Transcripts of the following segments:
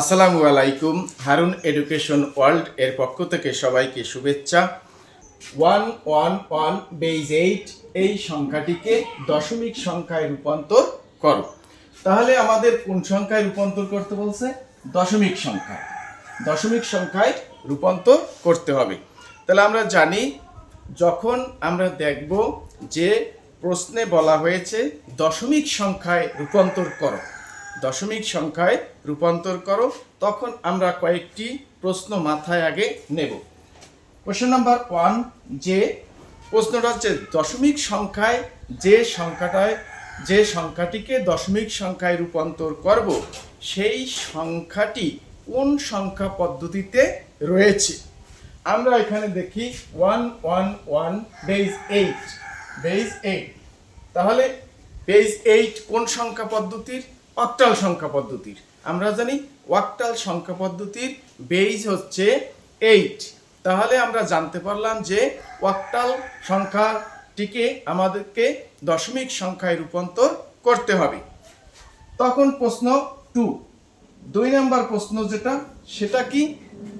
আসসালামু আলাইকুম, Harun education world এর পক্ষ থেকে সবাইকে শুভেচ্ছা। One one one base eight, এই সংখ্যাটিকে দশমিক সংখ্যায় রূপান্তর করো। তাহলে আমাদের কোন সংখ্যায় রূপান্তর করতে বলছে? দশমিক সংখ্যা দশমিক সংখ্যায় রূপান্তর করতে হবে। তাহলে আমরা জানি, যখন আমরা দেখব যে প্রশ্নে বলা হয়েছে দশমিক সংখ্যায় রূপান্তর করো দশমিক সংখ্যায় রূপান্তর করো, তখন আমরা কয়েকটি প্রশ্ন মাথায় আগে নেব। কোশ্চেন নাম্বার ওয়ান যে প্রশ্নটা হচ্ছে দশমিক সংখ্যায় যে সংখ্যাটায়, যে সংখ্যাটিকে দশমিক সংখ্যায় রূপান্তর করব, সেই সংখ্যাটি কোন সংখ্যা পদ্ধতিতে রয়েছে? আমরা এখানে দেখি one one one base eight base eight তাহলে বেজ এইট কোন সংখ্যা পদ্ধতির? অক্টাল সংখ্যা পদ্ধতির। আমরা জানি ওয়াক্টাল সংখ্যা পদ্ধতির বেইজ হচ্ছে এইট তাহলে আমরা জানতে পারলাম যে ওয়াক্টাল সংখ্যাটিকে আমাদেরকে দশমিক সংখ্যায় রূপান্তর করতে হবে। তখন প্রশ্ন টু দুই নম্বর প্রশ্ন যেটা, সেটা কি?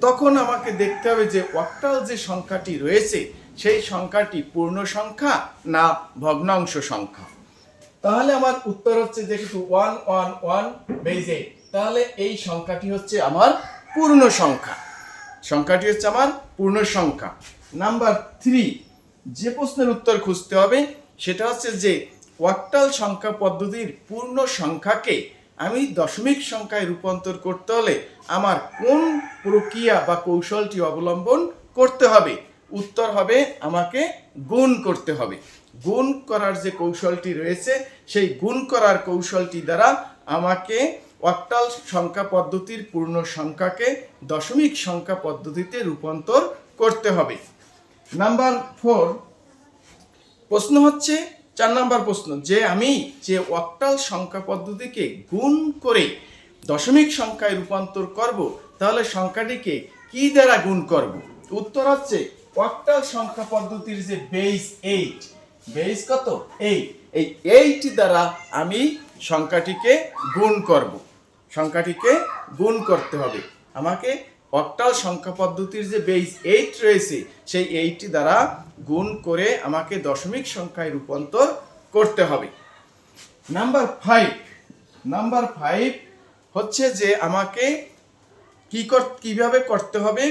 তখন আমাকে দেখতে হবে যে অক্টাল যে সংখ্যাটি রয়েছে, সেই সংখ্যাটি পূর্ণ সংখ্যা না ভগ্নাংশ সংখ্যা? তাহলে আমার উত্তর হচ্ছে যেহেতু ওয়ান ওয়ান ওয়ান বেজ তাহলে এই সংখ্যাটি হচ্ছে আমার পূর্ণ সংখ্যা। সংখ্যাটি হচ্ছে আমার পূর্ণ সংখ্যা। নাম্বার থ্রি যে প্রশ্নের উত্তর খুঁজতে হবে, সেটা হচ্ছে যে ওয়াক্টাল সংখ্যা পদ্ধতির পূর্ণ সংখ্যাকে আমি দশমিক সংখ্যায় রূপান্তর করতে হলে আমার কোন প্রক্রিয়া বা কৌশলটি অবলম্বন করতে হবে? উত্তর হবে আমাকে গুণ করতে হবে। গুণ করার যে কৌশলটি রয়েছে, সেই গুণ করার কৌশলটি দ্বারা আমাকে অক্টাল সংখ্যা পদ্ধতির পূর্ণ সংখ্যাকে দশমিক সংখ্যা পদ্ধতিতে রূপান্তর করতে হবে। নাম্বার ফোর, প্রশ্ন হচ্ছে, চার নাম্বার প্রশ্ন, যে আমি যে অক্টাল সংখ্যা পদ্ধতিকে গুণ করে দশমিক সংখ্যায় রূপান্তর করব, তাহলে সংখ্যাটিকে কি দ্বারা গুণ করব? উত্তর হচ্ছে অক্টাল সংখ্যা পদ্ধতির যে বেস এইট বেস কত? এইট এই এইট দ্বারা আমি সংখ্যাটিকে গুণ করব। সংখ্যাটিকে গুণ করতে হবে। আমাকে অক্টাল সংখ্যা পদ্ধতির যে বেস এইট রয়েছে, সেই এইটটি দ্বারা গুণ করে আমাকে দশমিক সংখ্যায় রূপান্তর করতে হবে। নাম্বার ফাইভ নাম্বার ফাইভ হচ্ছে যে আমাকে কি কর কীভাবে করতে হবে?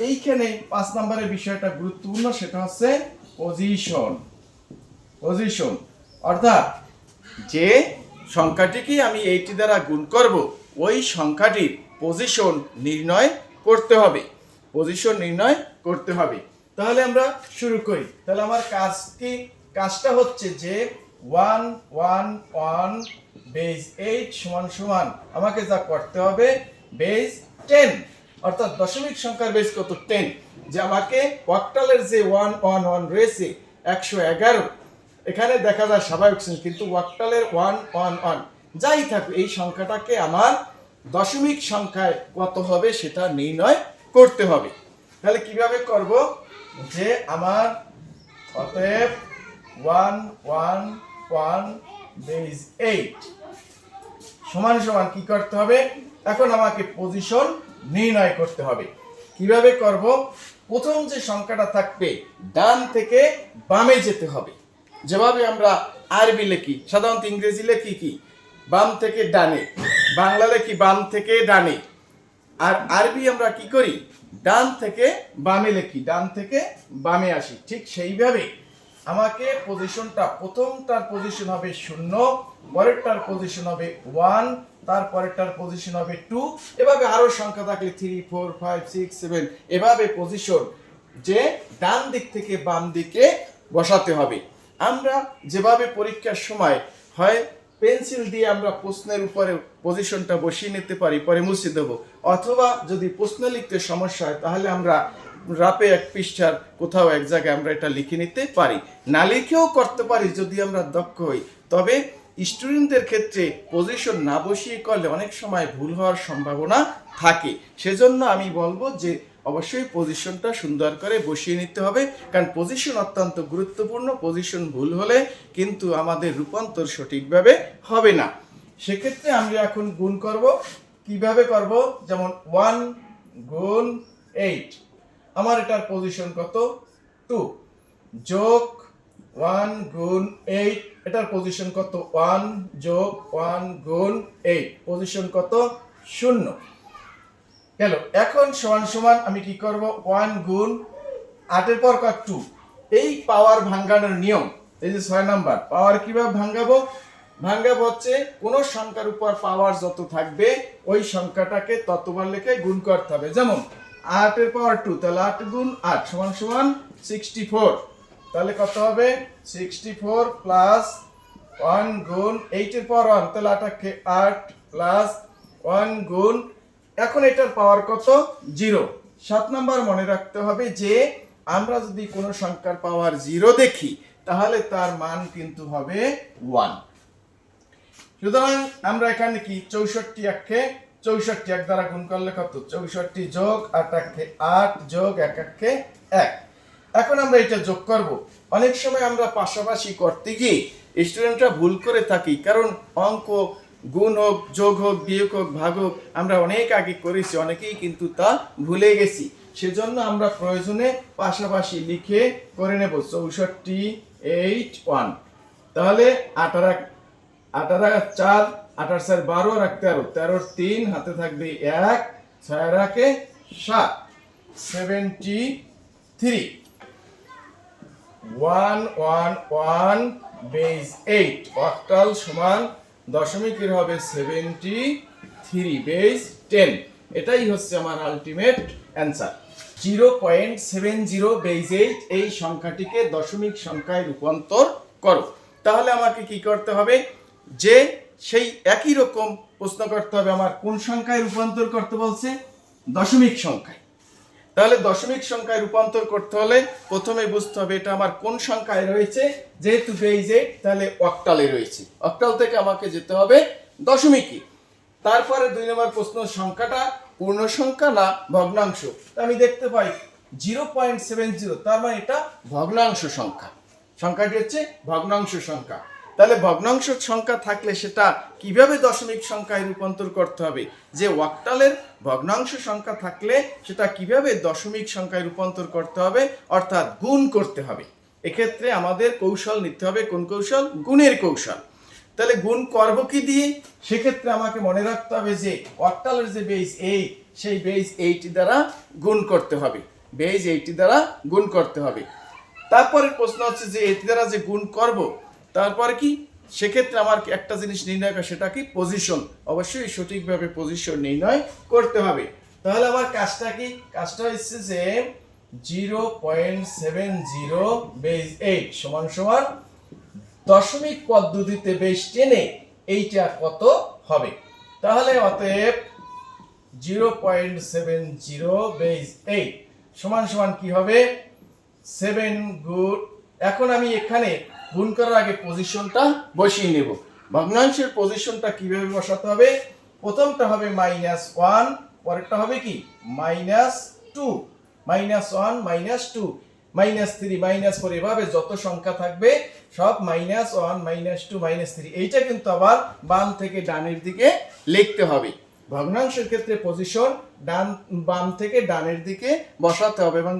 এইখানে পাঁচ নম্বরের বিষয়টা গুরুত্বপূর্ণ, সেটা হচ্ছে পজিশন পজিশন অর্থাৎ যে সংখ্যাটিকে আমি এইটি দ্বারা গুণ করব, ওই সংখ্যাটির পজিশন নির্ণয় করতে হবে। পজিশন নির্ণয় করতে হবে। তাহলে আমরা শুরু করি। তাহলে আমার কাজ কি কাজটা হচ্ছে যে one one one base eight সমান সমান আমাকে যা করতে হবে বেজ টেন অর্থাৎ দশমিক সংখ্যার বেজ কত? টেন যে আমাকে অক্টালের যে ওয়ান ওয়ান ওয়ান রয়েছে, একশো এগারো, এখানে দেখা যায় স্বাভাবিক সংখ্যা কিন্তু ওয়াক্টালের ওয়ান ওয়ান ওয়ান যাই থাকুক এই সংখ্যাটাকে আমার দশমিক সংখ্যায় কত হবে সেটা নির্ণয় করতে হবে। তাহলে কীভাবে করব? যে আমার অতএব one one one base eight সমান সমান কি করতে হবে? এখন আমাকে পজিশন নির্ণয় করতে হবে। কীভাবে করব? প্রথম যে সংখ্যাটা থাকবে, ডান থেকে বামে যেতে হবে। যেভাবে আমরা আরবি লেখি, সাধারণত ইংরেজি লেখি কি? বাম থেকে ডানে। বাংলা লেখি বাম থেকে ডানে। আর আরবি আমরা কি করি? ডান থেকে বামে লেখি, ডান থেকে বামে আসি। ঠিক সেইভাবে আমাকে পজিশনটা প্রথমটার পজিশন হবে শূন্য পরেরটার পজিশন হবে ওয়ান তারপরেরটার পজিশন হবে টু এভাবে আরও সংখ্যা থাকলে three four five six seven এভাবে পজিশন যে ডান দিক থেকে বাম দিকে বসাতে হবে। আমরা যেভাবে পরীক্ষার সময় হয় পেন্সিল দিয়ে আমরা প্রশ্নের উপরে পজিশনটা বসিয়ে নিতে পারি, পরে মুছে দেবো। অথবা যদি প্রশ্ন লিখতে সমস্যা হয়, তাহলে আমরা রাপে এক পৃষ্ঠার কোথাও এক জায়গায় আমরা এটা লিখে নিতে পারি। না লিখেও করতে পারি যদি আমরা দক্ষ হই। তবে স্টুডেন্টদের ক্ষেত্রে পজিশন না বসিয়ে করলে অনেক সময় ভুল হওয়ার সম্ভাবনা থাকে। সেজন্য আমি বলব যে অবশ্যই পজিশনটা সুন্দর করে বসিয়ে নিতে হবে। কারণ পজিশন অত্যন্ত গুরুত্বপূর্ণ পজিশন ভুল হলে কিন্তু আমাদের রূপান্তর সঠিকভাবে হবে না। সেক্ষেত্রে আমরা এখন গুণ করব। কীভাবে করব? যেমন ওয়ান গুণ এইট আমার এটার পজিশন কত? টু যোগ ওয়ান গুণ এইট এটার পজিশন কত? ওয়ান যোগ ওয়ান গুণ এইট পজিশন কত? শূন্য। গেল। এখন সমান সমান আমি কি করব? ওয়ান গুণ আটের পর কত টু এই পাওয়ার ভাঙ্গানোর নিয়ম, এই যে ছয় নাম্বার পাওয়ার কীভাবে ভাঙ্গাবো? ভাঙ্গাবো হচ্ছে কোন সংখ্যার উপর পাওয়ার যত থাকবে, ওই সংখ্যাটাকে ততবার লেখে গুণ করতে হবে। যেমন আটের পাওয়ার টু তাহলে আট গুণ আট সমান সমান সিক্সটি ফোর তাহলে কত হবে? সিক্সটি ফোর প্লাস ওয়ান গুণ এইটের পাওয়ার ওয়ান তাহলে আটাকে আট প্লাস ওয়ান গুণ, এখন এটার পাওয়ার কত? জিরো সাত নাম্বার মনে রাখতে হবে যে, আমরা যদি কোনো সংখ্যার পাওয়ার জিরো দেখি, তাহলে তার মান কিন্তু হবে ওয়ান সুতরাং আমরা এখানে কি? চৌষট্টি একে চৌষট্টি, এক দ্বারা গুণ করলে কত? চৌষট্টি যোগ আট একে আট যোগ এক একে এক। এখন আমরা এটা যোগ করব। অনেক সময় আমরা পাশাপাশি করতে গিয়ে স্টুডেন্টরা ভুল করে থাকি, কারণ অঙ্ক, গুণ হোক, যোগ হোক, বিয়োগ হোক, ভাগ হোক, আমরা অনেক আগে করেছি, অনেকেই কিন্তু তা ভুলে গেছি। সেজন্য আমরা প্রয়োজনে পাশাপাশি লিখে করে নেব, চৌষট্টি, এইট, ওয়ান। তাহলে আঠারো আর চার আঠার চার বারো আর এক তেরো। তেরোর তিন, হাতে থাকবে এক, ছয় রাখে সাত। Seventy three one one one base eight octal সমান দশমিকের হবে সেভেন্টি থ্রি বেস টেন এটাই হচ্ছে আমার ultimate answer zero point seven zero base eight এই সংখ্যাটিকে দশমিক সংখ্যায় রূপান্তর করো। তাহলে আমাকে কি করতে হবে? যে সেই একই রকম প্রশ্ন করতে হবে আমার। কোন সংখ্যায় রূপান্তর করতে বলছে? দশমিক সংখ্যায়। তাহলে দশমিক সংখ্যায় রূপান্তর করতে হলে প্রথমে বুঝতে হবে এটা আমার কোন সংখ্যায় রয়েছে। যেহেতু বেইজে তাহলে অক্টালে রয়েছে। অক্টাল থেকে আমাকে যেতে হবে দশমিকে। তারপরে দুই নম্বর প্রশ্ন, সংখ্যাটা পূর্ণ সংখ্যা না ভগ্নাংশ? আমি দেখতে পাই জিরো পয়েন্ট সেভেন জিরো তার মানে এটা ভগ্নাংশ সংখ্যা। সংখ্যাটি হচ্ছে ভগ্নাংশ সংখ্যা। তাহলে ভগ্নাংশ সংখ্যা থাকলে সেটা কীভাবে দশমিক সংখ্যায় রূপান্তর করতে হবে? যে ওয়াক্টালের ভগ্নাংশ সংখ্যা থাকলে সেটা কীভাবে দশমিক সংখ্যায় রূপান্তর করতে হবে? অর্থাৎ গুণ করতে হবে। এক্ষেত্রে আমাদের কৌশল নিতে হবে। কোন কৌশল? গুণের কৌশল। তাহলে গুণ করব কি দিয়ে? সেক্ষেত্রে আমাকে মনে রাখতে হবে যে অক্টালের যে বেস এইট সেই বেস এইটি দ্বারা গুণ করতে হবে। বেস এইটি দ্বারা গুণ করতে হবে। তারপরে প্রশ্ন হচ্ছে যে এটি দ্বারা যে গুণ করব তারপরে কি? সেক্ষেত্রে আমার একটা জিনিস নির্ণয় করা, সেটা কি? পজিশন অবশ্যই সঠিকভাবে পজিশন নির্ণয় করতে হবে। তাহলে আমার কাজটা কি? কাজটা হচ্ছে যে zero point seven zero base eight সমান সমান দশমিক পদ্ধতিতে বেশ টেনে এইটা কত হবে? তাহলে অতএব zero point seven zero base eight সমান সমান কি হবে? সেভেন গুড এখন আমি এখানে গুণ করার আগে পজিশনটা বসিয়ে নেব। ভগ্নাংশের পজিশনটা কীভাবে বসাতে হবে? প্রথমটা হবে মাইনাস ওয়ান পরেরটা হবে কি? Minus two minus one minus two minus three minus four এভাবে যত সংখ্যা থাকবে, সব minus one minus two minus three এইটা কিন্তু আবার বাম থেকে ডানের দিকে লিখতে হবে। ভগ্নাংশের ক্ষেত্রে পজিশন ডান, বাম থেকে ডানের দিকে বসাতে হবে এবং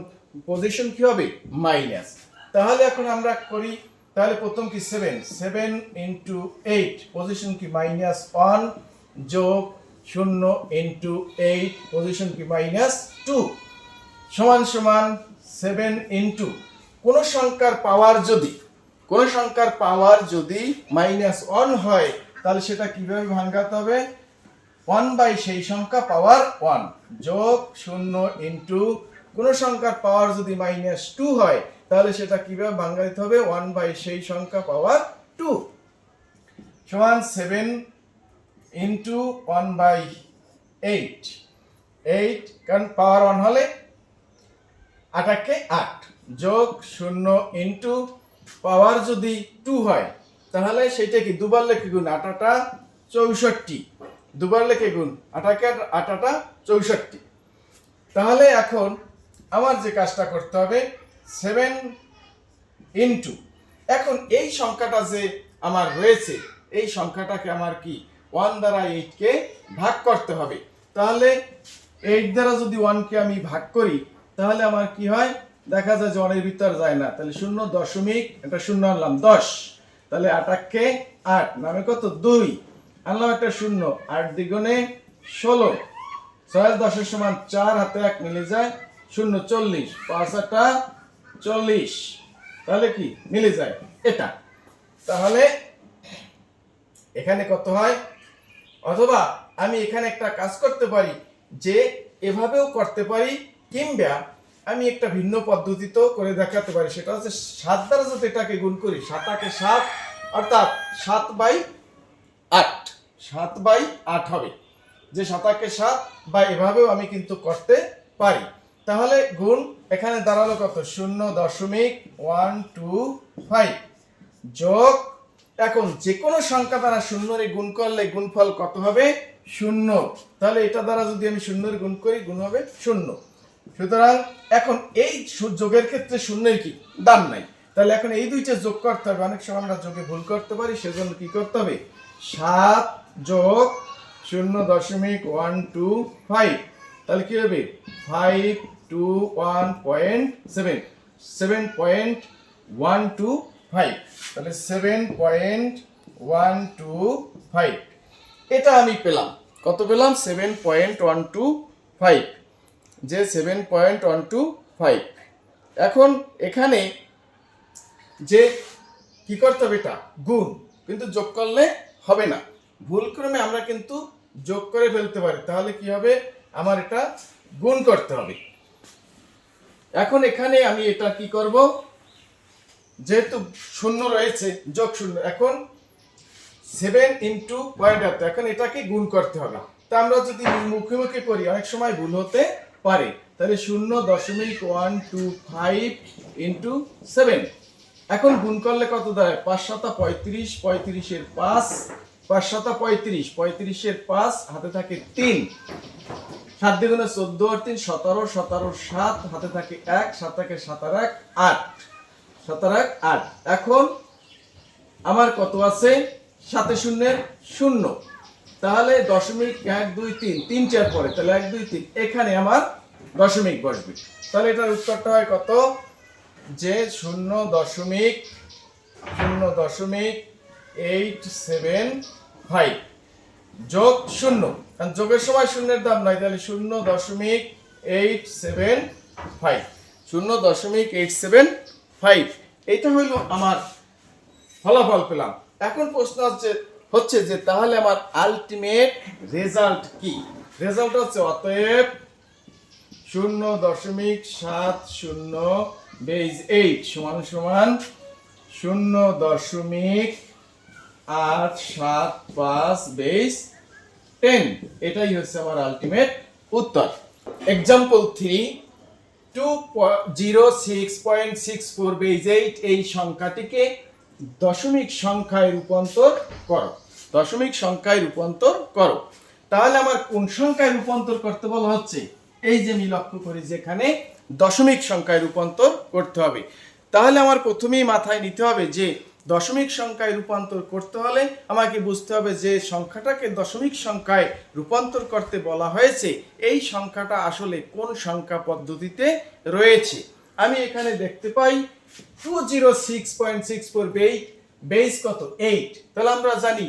পজিশন কি হবে? মাইনাস তাহলে এখন আমরা করি তাহলে প্রথম কি seven seven into eight position কি? মাইনাস ওয়ান যোগ শূন্য ইন্টু এইট পজিশন কি? মাইনাস টু সমান সমান সেভেন ইন্টু কোনো সংখ্যার পাওয়ার যদি, কোনো সংখ্যার পাওয়ার যদি মাইনাস ওয়ান হয়, তাহলে সেটা কীভাবে ভাঙাতে হবে? ওয়ান বাই সেই সংখ্যা পাওয়ার ওয়ান যোগ শূন্য ইন্টু কোনো সংখ্যার পাওয়ার যদি মাইনাস টু হয় তাহলে সেটা কীভাবে ভাঙা দিতে হবে? ওয়ান বাই সেই সংখ্যা পাওয়ার টু সমান seven into one by eight eight কারণ পাওয়ার ওয়ান হলে আটাকে আট। যোগ শূন্য ইন্টু পাওয়ার যদি টু হয়, তাহলে সেটা কি? দুবার লেখে গুণ আটাটা চৌষট্টি। দুবার লেখে গুণ আটাকে আটাটা চৌষট্টি। তাহলে এখন আমার যে কাজটা করতে হবে সেভেন ইন্টু। এখন এই সংখ্যাটা যে আমার রয়েছে, এই সংখ্যাটাকে আমার কি? ওয়ান দ্বারা এইটকে ভাগ করতে হবে। তাহলে এইট দ্বারা যদি ওয়ানকে আমি ভাগ করি, তাহলে আমার কি হয়? দেখা যায় যে ওয়ানের ভিতর যায় না। তাহলে শূন্য দশমিক, একটা শূন্য আনলাম, দশ। তাহলে আটাককে আট, নামে কত? দুই। আনলাম একটা শূন্য, আট দ্বিগুণে ষোলো। ছয় দশের সমান চার, হাতে এক মিলে যায়, শূন্য চল্লিশ। পাঁচ আটা চল্লিশ। তাহলে কি? মিলে যায়। এটা। তাহলে এখানে কত হয়? অথবা আমি এখানে একটা কাজ করতে পারি যে এভাবেও করতে পারি, কিংবা আমি একটা ভিন্ন পদ্ধতিতেও করে দেখাতে পারি। সেটা হচ্ছে সাত দ্বারা যদি এটাকে গুণ করি সাতাকে সাত, অর্থাৎ সাত বাই আট। সাত বাই আট হবে। যে সাতাকে সাত বা এভাবেও আমি কিন্তু করতে পারি। তাহলে গুণ এখানে দাঁড়াল কত? শূন্য দশমিক ওয়ান টু ফাইভ যোগ এখন যে কোনো সংখ্যা দ্বারা শূন্যরে গুণ করলে গুণফল কত হবে? শূন্য। তাহলে এটা দ্বারা যদি আমি শূন্যের গুণ করি, গুণ হবে শূন্য। সুতরাং এখন এই যোগের ক্ষেত্রে শূন্যের কি? দাম নাই। তাহলে এখন এই দুইটা যোগ করতে হবে। অনেক সময় আমরা যোগে ভুল করতে পারি, সেজন্য কি করতে হবে? সাত যোগ শূন্য দশমিক ওয়ান টু ফাইভ তাহলে কি হবে? Five two one point seven seven point one two five তাহলে seven point one two five এটা আমি পেলাম। কত পেলাম? Seven point one two five যে seven point one two five এখন এখানে যে কি করতে হবে এটা? গুণ। কিন্তু যোগ করলে হবে না। ভুল ক্রমে আমরা কিন্তু যোগ করে ফেলতে পারি। তাহলে কি হবে? আমার এটা গুণ করতে হবে। এখন এখানে আমি এটা কি করব? যেহেতু শূন্য রয়েছে, যোগ শূন্য, এখন সেভেন ইন্টু আপ এখন এটাকে গুণ করতে হবে। তা আমরা যদি মুখে মুখে করি, অনেক সময় ভুল হতে পারে। তাহলে শূন্য দশমিক one two five into seven এখন গুণ করলে কত দাঁড়ায়? পাঁচ পঁয়ত্রিশ, পঁয়ত্রিশের পাঁচ পাঁচ পঁয়ত্রিশ, পঁয়ত্রিশের পাঁচ, হাতে থাকে তিন। সাত দ্বিগুণে চোদ্দ আর তিন, সতেরো সতেরো, সাত, হাতে থাকে এক, সাত থাকে সাতার এক, আট। সাতার এক, আট। এখন আমার কত আছে? সাথে শূন্যের শূন্য। তাহলে দশমিক এক, দুই, তিন। তিন চার পরে, তাহলে এক, দুই, তিন। এখানে আমার দশমিক বসবে। তাহলে এটার উত্তরটা হয় কত? যে শূন্য দশমিক শূন্য দশমিক এইট সেভেন ফাইভ যোগ শূন্য। কারণ যোগের সময় শূন্যের দাম নাই, তাহলে শূন্য দশমিক এইট সেভেন ফাইভ শূন্য দশমিক এইট সেভেন ফাইভ এইটা হইল আমার ফলাফল পেলাম। এখন প্রশ্ন হচ্ছে হচ্ছে যে তাহলে আমার আলটিমেট রেজাল্ট কি? রেজাল্ট হচ্ছে অতএব শূন্য দশমিক সাত শূন্য বেজ এইট সমান সমান শূন্য দশমিক আট সাত পাঁচ বেস টেন এটাই হচ্ছে আমার আলটিমেট উত্তর। Example three two zero six point six four base eight এই সংখ্যাটিকে দশমিক সংখ্যায় রূপান্তর করো। দশমিক সংখ্যায় রূপান্তর করো। তাহলে আমার কোন সংখ্যায় রূপান্তর করতে বলা হচ্ছে? এই যে আমি লক্ষ্য করি যেখানে দশমিক সংখ্যায় রূপান্তর করতে হবে। তাহলে আমার প্রথমেই মাথায় নিতে হবে যে দশমিক সংখ্যায় রূপান্তর করতে হলে আমাকে বুঝতে হবে যে সংখ্যাটাকে দশমিক সংখ্যায় রূপান্তর করতে বলা হয়েছে। এই সংখ্যাটা আসলে কোন সংখ্যা পদ্ধতিতে রয়েছে? আমি এখানে দেখতে পাই two zero six point six four bait base কত? এইট তাহলে আমরা জানি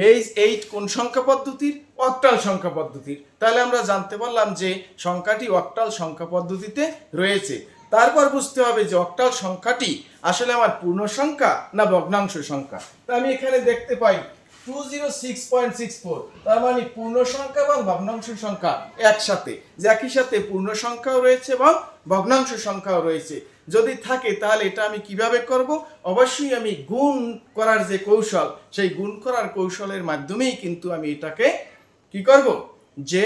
বেস এইট কোন সংখ্যা পদ্ধতির? অক্টাল সংখ্যা পদ্ধতির। তাহলে আমরা জানতে পারলাম যে সংখ্যাটি অক্টাল সংখ্যা পদ্ধতিতে রয়েছে। তারপর বুঝতে হবে যে অক্টাল সংখ্যাটি আসলে আমার পূর্ণ সংখ্যা না ভগ্নাংশ সংখ্যা। তা আমি এখানে দেখতে পাই two zero six point six four তার মানে পূর্ণ সংখ্যা এবং ভগ্নাংশ সংখ্যা একসাথে, যে একই সাথে পূর্ণ সংখ্যাও রয়েছে এবং ভগ্নাংশ সংখ্যাও রয়েছে। যদি থাকে তাহলে এটা আমি কীভাবে করব? অবশ্যই আমি গুণ করার যে কৌশল, সেই গুণ করার কৌশলের মাধ্যমেই কিন্তু আমি এটাকে কি করব? যে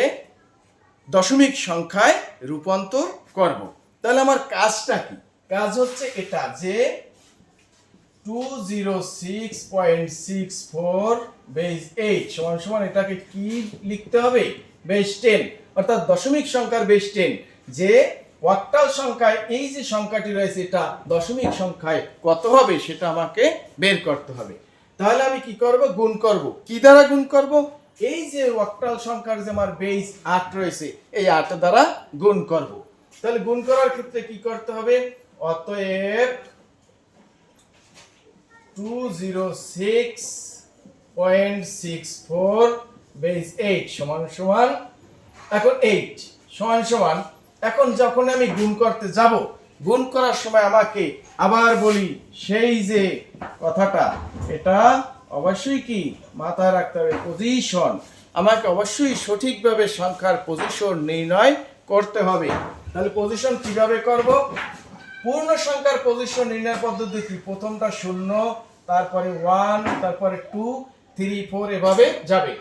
দশমিক সংখ্যায় রূপান্তর করব। তাহলে আমার কাজটা কি? কাজ হচ্ছে এটা যে two zero six point six four base eight সমান সমান এটাকে কি লিখতে হবে? বেস টেন অর্থাৎ দশমিক সংখ্যার বেস টেন যে ওয়াক্টাল সংখ্যায় এই যে সংখ্যাটি রয়েছে এটা দশমিক সংখ্যায় কত হবে সেটা আমাকে বের করতে হবে। তাহলে আমি কি করব? গুণ করব। কি দ্বারা গুণ করব? এই যে অক্টাল সংখ্যার যে আমার বেস আট রয়েছে, এই আট দ্বারা গুণ করব। তাহলে গুণ করার ক্ষেত্রে কি করতে হবে? অতএব two zero six point six four base eight সমান সমান, এখন এইট সমান সমান। এখন যখন আমি গুণ করতে যাব, গুণ করার সময় আমাকে আবার বলি সেই যে কথাটা, এটা অবশ্যই কি মাথায় রাখতে হবে পজিশন আমাকে অবশ্যই সঠিকভাবে সংখ্যার পজিশন নির্ণয় করতে হবে। তাহলে পজিশন কীভাবে করব? পূর্ণ সংখ্যার পজিশন নির্ণয় পদ্ধতি কি? প্রথমটা শূন্য, তারপরে ওয়ান তারপরে টু থ্রি ফোর এভাবে যাবে।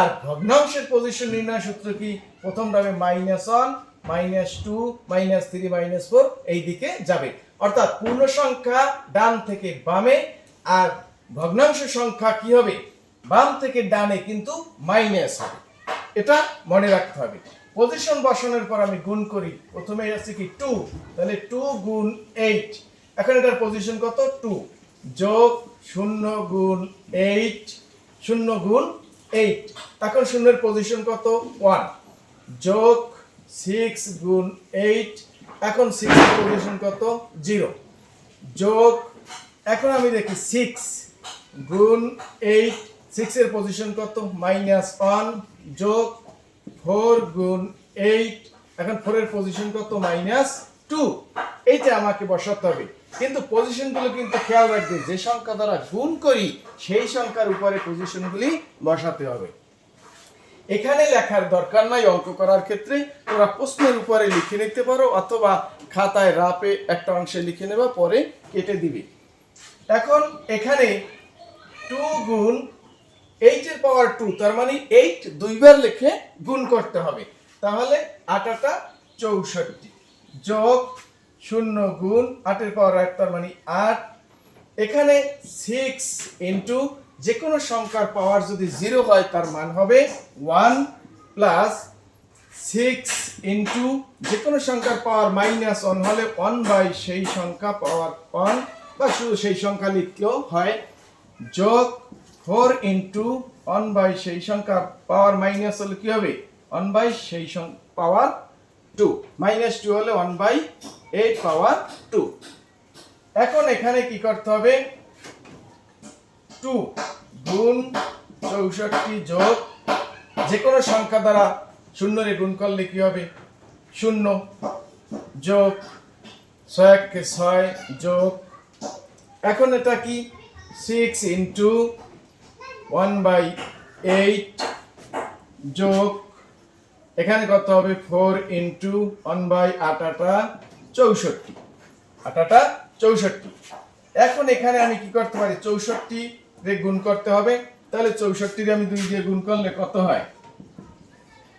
আর ভগ্নাংশের পজিশন নির্ণয় সূত্র কি? প্রথম যাবে minus one minus two minus three minus four এই দিকে যাবে। অর্থাৎ পূর্ণ সংখ্যা ডান থেকে বামে, আর ভগ্নাংশ সংখ্যা কি হবে? বাম থেকে ডানে কিন্তু মাইনাস হবে। এটা মনে রাখতে হবে। পজিশন বসানোর পর আমি গুণ করি। প্রথমে আছে কি? টু তাহলে টু গুণ এইট এখন এটার পজিশন কত? টু যোগ শূন্য গুণ এইট শূন্য গুণ এইট এখন শূন্যের পজিশন কত? ওয়ান যোগ সিক্স গুণ এইট এখন সিক্সের পজিশন কত? জিরো যোগ, এখন আমি দেখি সিক্স গুণ এইট সিক্সের পজিশন কত? মাইনাস ওয়ান যোগ ফোর গুণ এইট। এখন ফোরের পজিশন কত? মাইনাস টু এইটা আমাকে বসাতে হবে। কিন্তু পজিশনগুলো কিন্তু খেয়াল রাখবে, যে সংখ্যা দ্বারা গুণ করি, সেই সংখ্যার উপরে পজিশনগুলি বসাতে হবে। এখানে লেখার দরকার নাই অঙ্ক করার ক্ষেত্রে। তোমরা প্রশ্নের উপরে লিখে নিতে পারো, অথবা খাতায় রাপে একটা অংশে লিখে নেবা, পরে কেটে দিবে। এখন এখানে টু গুণ এইটের পাওয়ার টু তার মানে এইট দুইবার লিখে গুণ করতে হবে। তাহলে আটাটা চৌষট্টি। যোগ শূন্য গুণ আটের পাওয়ার এক, তার মানে আট। এখানে সিক্স ইন্টু যে কোনো সংখ্যার পাওয়ার যদি জিরো হয়, তার মান হবে ওয়ান প্লাস সিক্স ইন্টু যে কোনো সংখ্যার পাওয়ার মাইনাস ওয়ান হলে ওয়ান বাই সেই সংখ্যা পাওয়ার ওয়ান বা শুধু সেই সংখ্যা লিখলেও হয়। যোগ ফোর ইন্টু ওয়ান বাই সেই সংখ্যার পাওয়ার মাইনাস হলে কি হবে? ওয়ান বাই সেই পাওয়ার টু। মাইনাস টু হলে one by eight power two. এখন এখানে কি করতে হবে? টু গুণ চৌষট্টি যোগ যে কোনো সংখ্যা দ্বারা শূন্যরে গুণ করলে কি হবে? শূন্য যোগ ছয় ছয় যোগ। এখন এটা কি? Six into one by eight যোগ, এখানে কত হবে? ফোর ইন্টু ওয়ান বাই আটাটা চৌষট্টি। আটাটা চৌষট্টি। এখন এখানে আমি কি করতে পারি? চৌষট্টি রে গুণ করতে হবে। তাহলে চৌষট্টি আমি দুই দিয়ে গুণ করলে কত হয়?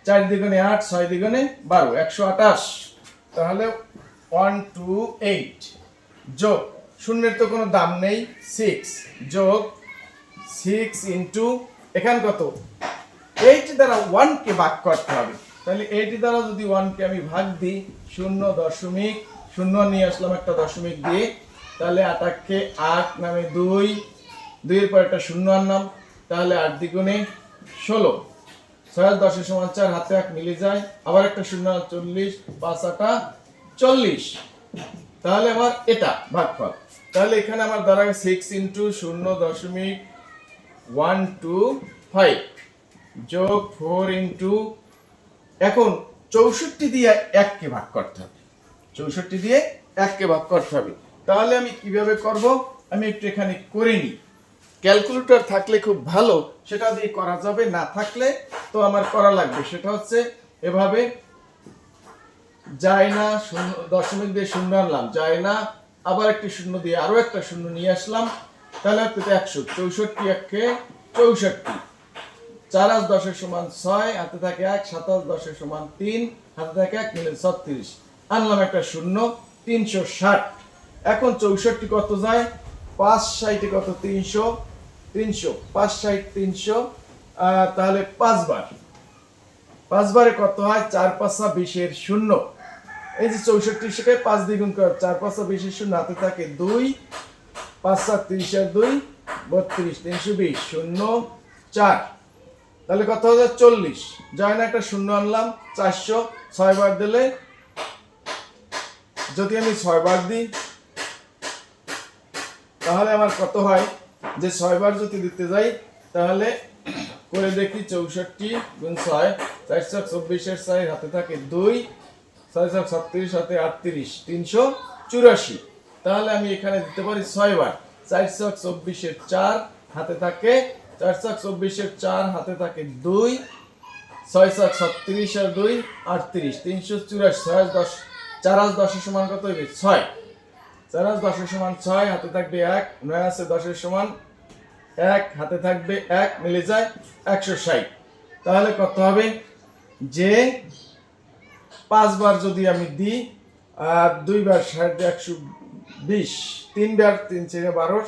চার দ্বিগুণে আট, ছয় দ্বিগুণে বারো, একশো আঠাশ তাহলে ওয়ান টু এইট যোগ। শূন্যের তো কোনো দাম নেই সিক্স যোগ সিক্স ইন্টু এখান কত? এইট দ্বারা ওয়ানকে ভাগ করতে হবে। তাহলে এইট দ্বারা যদি ওয়ানকে আমি ভাগ দিই, শূন্য দশমিক, শূন্য নিয়ে আসলাম একটা দশমিক দিয়ে, তাহলে আটাককে আট নামে দুই, দুইয়ের পর একটা শূন্য আনলাম তাহলে আট দ্বিগুণে ষোলো। ছয় দশের সমান চার, হাতে এক মিলে যায়, আবার একটা শূন্য চল্লিশ, পাঁচ আটা চল্লিশ। তাহলে আমার এটা ভাগফল। তাহলে এখানে আমার দাঁড়াবে সিক্স ইন্টু শূন্য দশমিক ওয়ান, টু, ফাইভ। যোগ ফোর ইন্টু, এখন চৌষট্টি দিয়ে এককে ভাগ করতে হবে। চৌষট্টি দিয়ে এককে ভাগ করতে হবে। তাহলে আমি কীভাবে করব? আমি একটু এখানে করে নিই। ক্যালকুলেটর থাকলে খুব ভালো, সেটা দিয়ে করা যাবে, না থাকলে তো আমার করা লাগবে। সেটা হচ্ছে এভাবে যায় না শূন্য, দশমিক দিয়ে শূন্য আনলাম যায় না আবার একটি শূন্য দিয়ে আরও একটা শূন্য নিয়ে আসলাম। তাহলে হচ্ছে একশো চৌষট্টি একে চৌষট্টি। চার আজ দশের সমান ছয়, হাতে থাকে এক সাতাশ দশের সমান তিন, হাতে থাকে এক মিলে ছত্রিশ। আনলাম একটা শূন্য, তিনশো ষাট। এখন চৌষট্টি কত যায়? পাঁচ ষাটে কত? তিনশো। তিনশো, পাঁচ ষাট, তিনশো। তাহলে পাঁচবার। পাঁচবারে কত হয়? চার পাঁচা বিশের শূন্য। এই যে চৌষট্টি সেটাই পাঁচ দ্বিগুণ কর চার পাঁচা বিশের শূন্য, হাতে থাকে দুই। পাঁচ সাত তিরিশ আর দুই, বত্রিশ, তিনশো বিশ, শূন্য চার। তাহলে কত হাজার চল্লিশ। যায় না, একটা শূন্য আনলাম, চারশো, ছয় বার দিলে যদি আমি ছয় বার দিই, তাহলে আমার কত হয়? যে ছয়বার যদি দিতে যাই, তাহলে করে দেখি চৌষট্টি গুণ ছয় চারশো চব্বিশের ছয়, হাতে থাকে দুই ছয়শো ছত্রিশ হাতে আটত্রিশ, তিনশো চুরাশি। তাহলে আমি এখানে দিতে পারি ছয়বার চারশো চব্বিশের চার হাতে থাকে, চার চারশো চব্বিশের চার হাতে থাকে দুই ছয়শো ছত্রিশ আর দুই, আটত্রিশ। তিনশো চুরাশি, ছয় দশ চার হাজার দশের সমান কত হইবে? ছয়। চার হাজার দশের সমান ছয়, হাতে থাকবে এক, নয় আছে দশের সমান এক, হাতে থাকবে এক, মিলে যায় একশো ষাট। তাহলে কত হবে? যে পাঁচবার যদি আমি দিই, আর দুইবার ষাট একশো বিশ। তিনবার তিন চেরে বারো,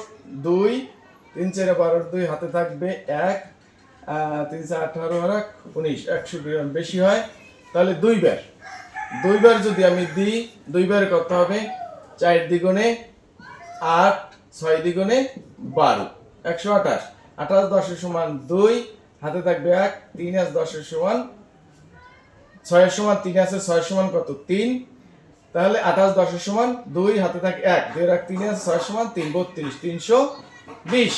দুই, তিন চারে বারো, দুই হাতে থাকবে এক তিন চার আঠারো আর এক, উনিশ। একশো বেশি হয়, তাহলে দুইবার। দুইবার যদি আমি দিই দুই দুইবার কত হবে? চার দ্বিগুণে আট, ছয় দ্বিগুণে বারো। একশো আঠাশ। আঠাশ দশের সমান দুই, হাতে থাকবে এক, তিন আস দশের সমান ছয়ের সমান তিন আছে, ছয় সমান কত? তিন। তাহলে আঠাশ দশের সমান দুই, হাতে থাকে এক। দুই এক তিন ছয় সমান তিন, বত্রিশ। তিনশো বিশ।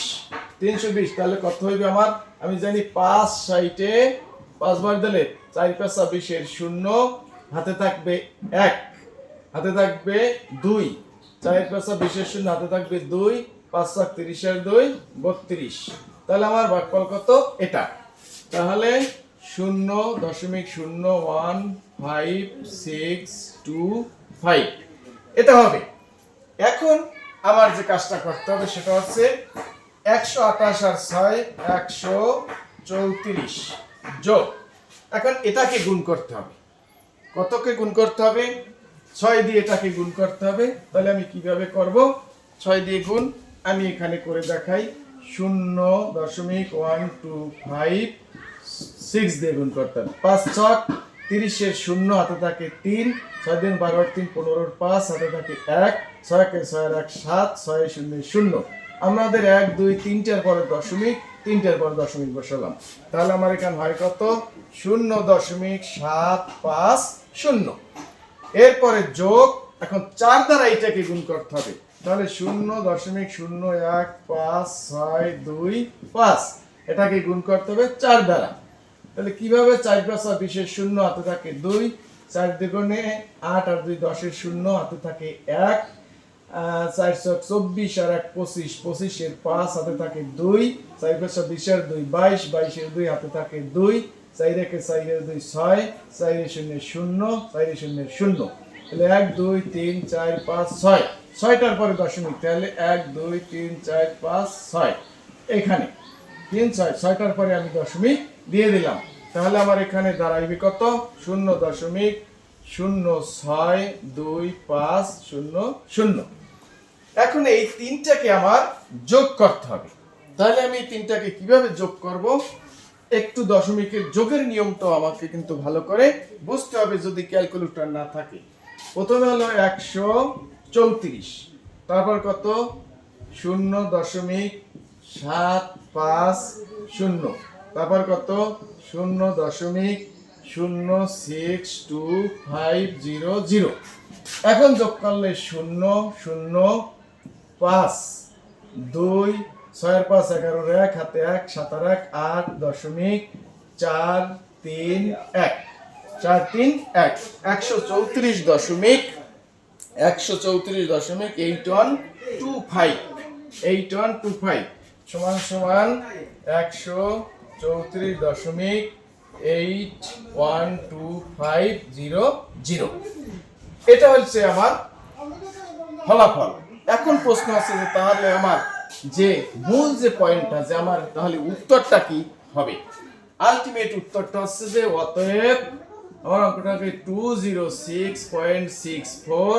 তিনশো বিশ, তাহলে কত হইবে আমার? আমি জানি পাঁচ সাইটে পাঁচবার দিলে চার পাঁচ বিশের শূন্য, হাতে থাকবে এক। হাতে থাকবে দুই। চার পাঁচ বিশের শূন্য, হাতে থাকবে দুই। পাঁচ সাত তিরিশের দুই, বত্রিশ। তাহলে আমার ভাগফল কত? এটা। তাহলে শূন্য দশমিক শূন্য one five six two five এটা হবে। এখন আমার যে কাজটা করতে হবে সেটা হচ্ছে একশো আঠাশ আর ছয়, একশো চৌত্রিশ। যোগ। এখন এটাকে গুণ করতে হবে। কতকে গুণ করতে হবে? ছয় দিয়ে এটাকে গুণ করতে হবে। তাহলে আমি কীভাবে করব? ছয় দিয়ে গুণ, আমি এখানে করে দেখাই শূন্য দশমিক ওয়ান টু ফাইভ সিক্স দিয়ে গুণ করতে হবে। পাঁচ ছক তিরিশের শূন্য হাতে থাকে তিন, ছয় দিন বারোর তিন পনেরোর পাঁচ, হাতে থাকে এক, ছয়কে ছয়ের এক, সাত, ছয় শূন্য শূন্য। আমাদের এক, দুই, তিনটার পরে দশমিক, তিনটার পরে দশমিক বসালাম। তাহলে আমার এখানে হয় কত? শূন্য দশমিক সাত পাঁচ শূন্য। এরপরে যোগ, এখন চার দ্বারা এইটাকে গুণ করতে হবে। তাহলে শূন্য দশমিক শূন্য এক পাঁচ ছয় দুই পাঁচ, এটাকে গুণ করতে হবে চার দ্বারা। তাহলে কীভাবে চার পাঁচ বিশের শূন্য হাতে থাকে দুই চার দ্বিগুণে আট আর দুই দশের শূন্য হাতে থাকে এক আহ, চারশো চব্বিশ আর এক পঁচিশ পঁচিশের পাঁচ হাতে থাকে দুই চার পাঁচশো বিশের দুই বাইশ বাইশের দুই হাতে থাকে দুই চার একে চারের দুই ছয় চারের শূন্য শূন্য চারের শূন্য শূন্য। তাহলে এক দুই তিন চার পাঁচ ছয়। ছয়টার পরে দশমিক তাহলে এক দুই তিন চার পাঁচ ছয়। এখানে তিন ছয় ছয়টার পরে আমি দশমিক দিয়ে দিলাম। তাহলে আমার এখানে দাঁড়াইবে কত শূন্য দশমিক শূন্য ছয় দুই পাঁচ শূন্য শূন্য। এখন এই তিনটাকে আমার যোগ করতে হবে। তাহলে আমি এই তিনটাকে কীভাবে যোগ করব? একটু দশমিকের যোগের নিয়মটা আমাকে কিন্তু ভালো করে বুঝতে হবে যদি ক্যালকুলেটর না থাকে। প্রথমে হলো একশো চৌত্রিশ, তারপর কত? শূন্য দশমিক সাত পাঁচ শূন্য। তারপর কত? শূন্য দশমিক শূন্য six two five zero zero. এখন যোগ করলে শূন্য শূন্য, পাঁচ, দুই, ছয়ের পাঁচ এগারোর এক, হাতে এক, সাতার এক, আট, দশমিক চার তিন এক। চার তিন এক। একশো চৌত্রিশ দশমিক, একশো চৌত্রিশ দশমিক eight one two five eight one two five সমান সমান একশো চৌত্রিশ দশমিক eight one two five zero zero এটা হচ্ছে আমার ফলাফল। এখন প্রশ্ন আছে যে তাহলে আমার যে মূল যে পয়েন্টটা, যে আমার তাহলে উত্তরটা কি হবে? আলটিমেট উত্তরটা হচ্ছে যে অতএব আমার অঙ্কটাকে two zero six point six four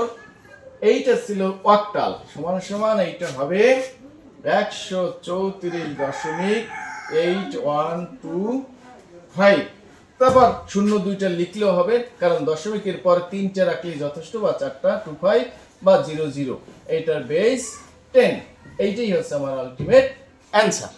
এইটা ছিল অক্টাল সমান সমান এইটা হবে একশো চৌত্রিশ দশমিক এইট, ওয়ান, টু, ফাইভ। তারপর শূন্য দুইটা লিখলেও হবে, কারণ দশমিকের পর তিনটা রাখলেই যথেষ্ট, বা চারটা, টু, ফাইভ, বা জিরো জিরো। এইটার বেস টেন এইটাই হচ্ছে আমার আলটিমেট অ্যান্সার